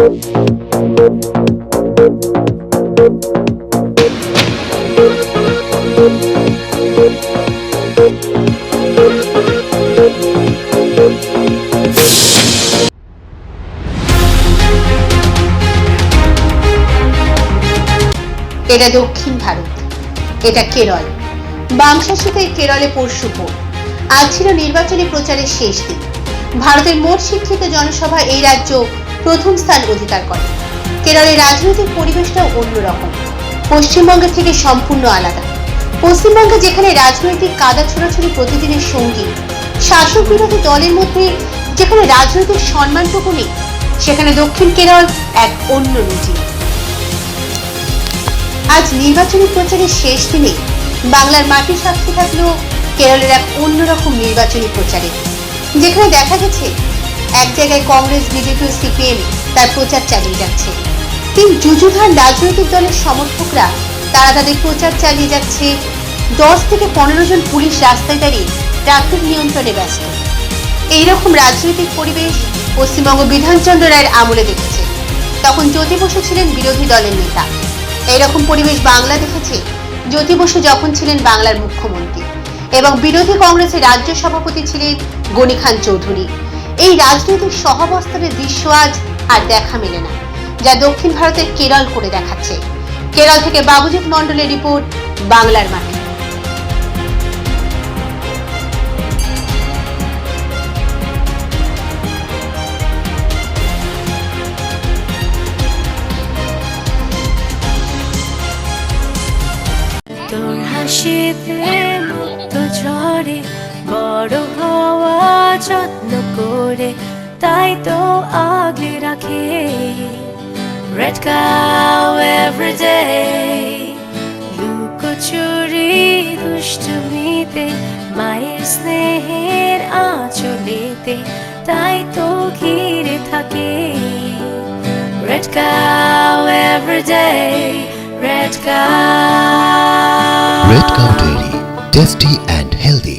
এটা দক্ষিণ ভারত, এটা কেরল। বাংশাসিতে কেরলে পরশু আজ ছিল নির্বাচনী প্রচারের শেষ দিন। ভারতের মোট শিক্ষিত জনসভা এই রাজ্য প্রথম স্থান অধিকার করে। কেরলের রাজনৈতিক পরিবেশটাও অন্যরকম। পশ্চিমবঙ্গের থেকে সম্পূর্ণ আলাদা। পশ্চিমবঙ্গে যেখানে রাজনৈতিক কাদা ছোড়াছুড়ি প্রতিদিনের সঙ্গী, শাসক বিরোধী দলের মধ্যে যেখানে রাজনৈতিক সম্মানটুকু নেই, সেখানে দক্ষিণ কেরল এক অন্য রুচি আজ নির্বাচনী প্রচারের শেষ দিনে বাংলার মাটি সাক্ষী থাকলেও কেরলের এক অন্যরকম নির্বাচনী প্রচারে। যেখানে দেখা গেছে এক জায়গায় কংগ্রেস, বিজেপি সিপিএম তার প্রচার চালিয়ে যাচ্ছে। তিন যুযুধান রাজনৈতিক দলের সমর্থকরা, তারা তাদের প্রচার চালিয়ে যাচ্ছে। দশ থেকে পনেরো জন পুলিশ রাস্তায় দাঁড়িয়ে ট্রাফিক নিয়ন্ত্রণে ব্যস্ত। এইরকম রাজনৈতিক পরিবেশ পশ্চিমবঙ্গ বিধানচন্দ্র রায়ের আমলে দেখেছে। তখন জ্যোতি বসু ছিলেন বিরোধী দলের নেতা। এইরকম পরিবেশ বাংলা দেখেছে। জ্যোতি বসু যখন ছিলেন বাংলার মুখ্যমন্ত্রী এবং বিরোধী কংগ্রেসের রাজ্য সভাপতি ছিলেন গনি খান চৌধুরী। এই রাজনৈতিক সহাবস্থানের দৃশ্য আজ আর দেখা মেলে না, যা দক্ষিণ ভারতের কেরল করে দেখাচ্ছে। কেরল থেকে বাবুজিৎ মণ্ডলের রিপোর্ট বাংলার মাটি তোর হাসিতে মুক্ত ঝরে বড় হওয়া যত্ন করে তাই তো আগলে রাখে। রেড কাউ এভরিডে লুকোচুরি দুষ্টমিতে মায়ের স্নেহের আঁচলেতে তাই তো ঘিরে থাকে। Red Cow everyday Red Cow Red Cow Dairy,